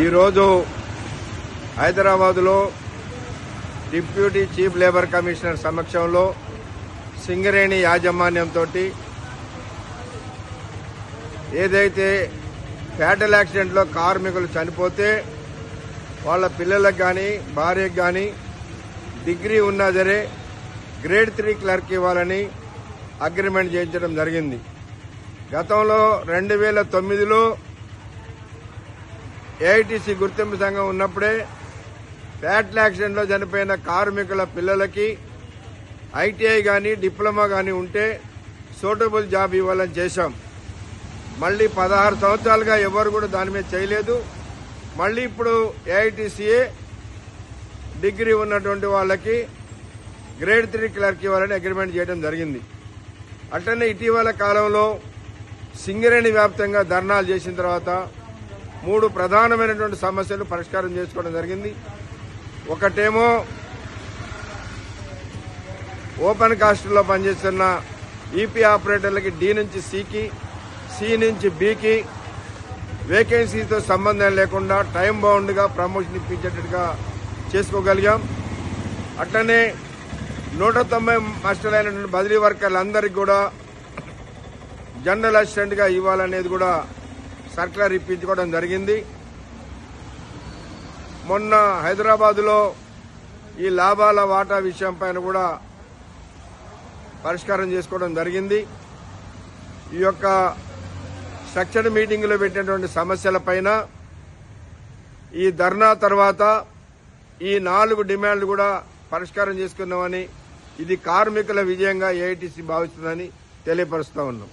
ఈరోజు హైదరాబాదులో deputy chief labour commissioner సమక్షంలో సింగరేణి యాజమాన్యంతో ఏదైతే ఫ్యాటల్ యాక్సిడెంట్లో కార్మికులు చనిపోతే వాళ్ళ పిల్లలకు కానీ భార్యకు కానీ డిగ్రీ ఉన్నా సరే గ్రేడ్ త్రీ క్లర్క్ ఇవ్వాలని అగ్రిమెంట్ చేయించడం జరిగింది. గతంలో రెండు వేల తొమ్మిదిలో ఏఐటీసీ గుర్తింపు సంఘం ఉన్నప్పుడే ఫ్యాట్ల యాక్సిడెంట్లో చనిపోయిన కార్మికుల పిల్లలకి ఐటీఐ కానీ డిప్లొమా కానీ ఉంటే సూటబుల్ జాబ్ ఇవ్వాలని చేశాం. మళ్ళీ పదహారు సంవత్సరాలుగా ఎవరు కూడా దాని మీద చేయలేదు. మళ్ళీ ఇప్పుడు ఏఐటీసీఏ డిగ్రీ ఉన్నటువంటి వాళ్ళకి గ్రేడ్ త్రీ క్లర్క్ ఇవ్వాలని అగ్రిమెంట్ చేయడం జరిగింది. అట్లనే ఇటీవల కాలంలో సింగరేణి వ్యాప్తంగా ధర్నాలు చేసిన తర్వాత మూడు ప్రధానమైనటువంటి సమస్యలు పరిష్కారం చేసుకోవడం జరిగింది. ఒకటేమో ఓపెన్ కాస్ట్లో పనిచేస్తున్న ఈపీ ఆపరేటర్లకి డి నుంచి సికి సి నుంచి బికి వేకెన్సీతో సంబంధం లేకుండా టైం బౌండ్గా ప్రమోషన్ ఇప్పించేటట్టుగా చేసుకోగలిగాం. అట్లనే నూట తొంభై మాస్టర్లైనటువంటి అయినటువంటి బదిలీ వర్కర్లందరికీ కూడా జనరల్ అసిస్టెంట్గా ఇవ్వాలనేది కూడా సర్క్యులర్ ఇప్పించుకోవడం జరిగింది. మొన్న హైదరాబాదులో ఈ లాభాల వాటా విషయం పైన కూడా పరిష్కారం చేసుకోవడం జరిగింది. ఈ యొక్క స్ట్రక్చర్డ్ మీటింగ్లో పెట్టినటువంటి సమస్యలపైన ఈ ధర్నా తర్వాత ఈ నాలుగు డిమాండ్లు కూడా పరిష్కారం చేసుకున్నామని ఇది కార్మికుల విజయంగా ఏఐటీసీ భావిస్తుందని తెలియపరుస్తూ ఉన్నాం.